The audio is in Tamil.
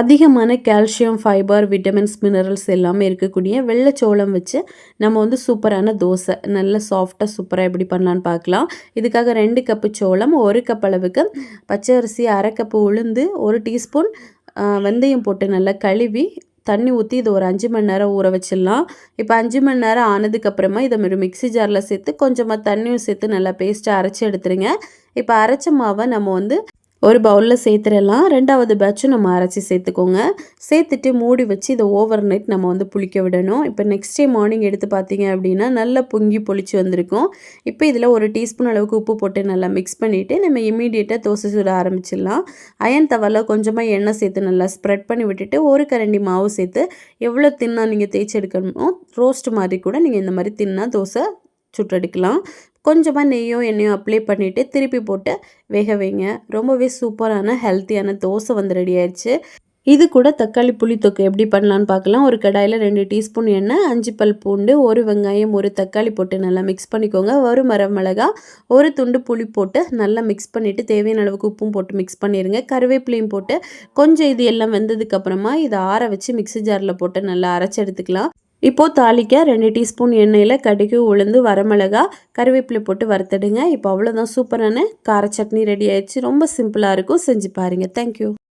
அதிகமான கால்சியம் ஃபைபர் விட்டமின்ஸ் மினரல்ஸ் எல்லாமே இருக்கக்கூடிய வெள்ளைச்சோளம் வச்சு நம்ம வந்து சூப்பரான தோசை நல்ல சாஃப்டாக சூப்பராக எப்படி பண்ணலான்னு பார்க்கலாம். இதுக்காக ரெண்டு கப்பு சோளம் ஒரு கப் அளவுக்கு பச்சை அரிசி அரை கப்பு உளுந்து ஒரு டீஸ்பூன் வெந்தயம் போட்டு நல்லா கழுவி தண்ணி ஊற்றி இதை ஒரு அஞ்சு மணி நேரம் ஊற வச்சிடலாம். இப்போ அஞ்சு மணி நேரம் ஆனதுக்கப்புறமா இதை ஒரு மிக்சி ஜாரில் சேர்த்து கொஞ்சமாக தண்ணியும் சேர்த்து நல்லா பேஸ்ட்டாக அரைச்சி எடுத்துருங்க. இப்போ அரைச்ச மாவை நம்ம வந்து ஒரு பவுலில் சேர்த்துடலாம். ரெண்டாவது பேட்சும் நம்ம அரைச்சி சேர்த்துக்கோங்க. சேர்த்துட்டு மூடி வச்சு இதை ஓவர் நைட் நம்ம வந்து புளிக்க விடணும். இப்போ நெக்ஸ்ட் டே மார்னிங் எடுத்து பார்த்தீங்க அப்படின்னா நல்லா பொங்கி பொளிச்சு வந்திருக்கும். இப்போ இதில் ஒரு டீஸ்பூன் அளவுக்கு உப்பு போட்டு நல்லா மிக்ஸ் பண்ணிவிட்டு நம்ம இமீடியட்டாக தோசை சுட ஆரம்பிச்சிடலாம். அயன் தவரில் கொஞ்சமாக எண்ணெய் சேர்த்து நல்லா ஸ்ப்ரெட் பண்ணி விட்டுட்டு ஒரு கரண்டி மாவு சேர்த்து எவ்வளோ தின்னா நீங்கள் தேய்ச்சி எடுக்கணுமோ ரோஸ்ட் மாதிரி கூட நீங்கள் இந்த மாதிரி தின்னா தோசை சுட்டெடுக்கலாம். கொஞ்சமாக நெய்யோ எண்ணெயோ அப்ளை பண்ணிவிட்டு திருப்பி போட்டு வேக வைங்க. ரொம்பவே சூப்பரான ஹெல்த்தியான தோசை வந்து ரெடி ஆயிடுச்சு. இது கூட தக்காளி புளி தொக்கு எப்படி பண்ணலான்னு பார்க்கலாம். ஒரு கடாயில் ரெண்டு டீஸ்பூன் எண்ணெய் அஞ்சு பல் பூண்டு ஒரு வெங்காயம் ஒரு தக்காளி போட்டு நல்லா மிக்ஸ் பண்ணிக்கோங்க. ஒரு மரம் மிளகா ஒரு துண்டு புளி போட்டு நல்லா மிக்ஸ் பண்ணிவிட்டு தேவையான அளவுக்கு உப்பும் போட்டு மிக்ஸ் பண்ணிடுங்க கருவேப்பிலையும் போட்டு கொஞ்சம் இது எல்லாம் வெந்ததுக்கப்புறமா இதை ஆற வச்சு மிக்ஸி ஜாரில் போட்டு நல்லா அரைச்சி எடுத்துக்கலாம். இப்போது தாளிக்க ரெண்டு டீஸ்பூன் எண்ணெயில் கடுகு உளுந்து வரமிளகா கருவேப்பிலை போட்டு வறுத்துடுங்க. இப்போ அவ்வளோதான் சூப்பரான கார சட்னி ரெடி ஆயிடுச்சு. ரொம்ப சிம்பிளாக இருக்கும். செஞ்சு பாருங்கள் தேங்க்யூ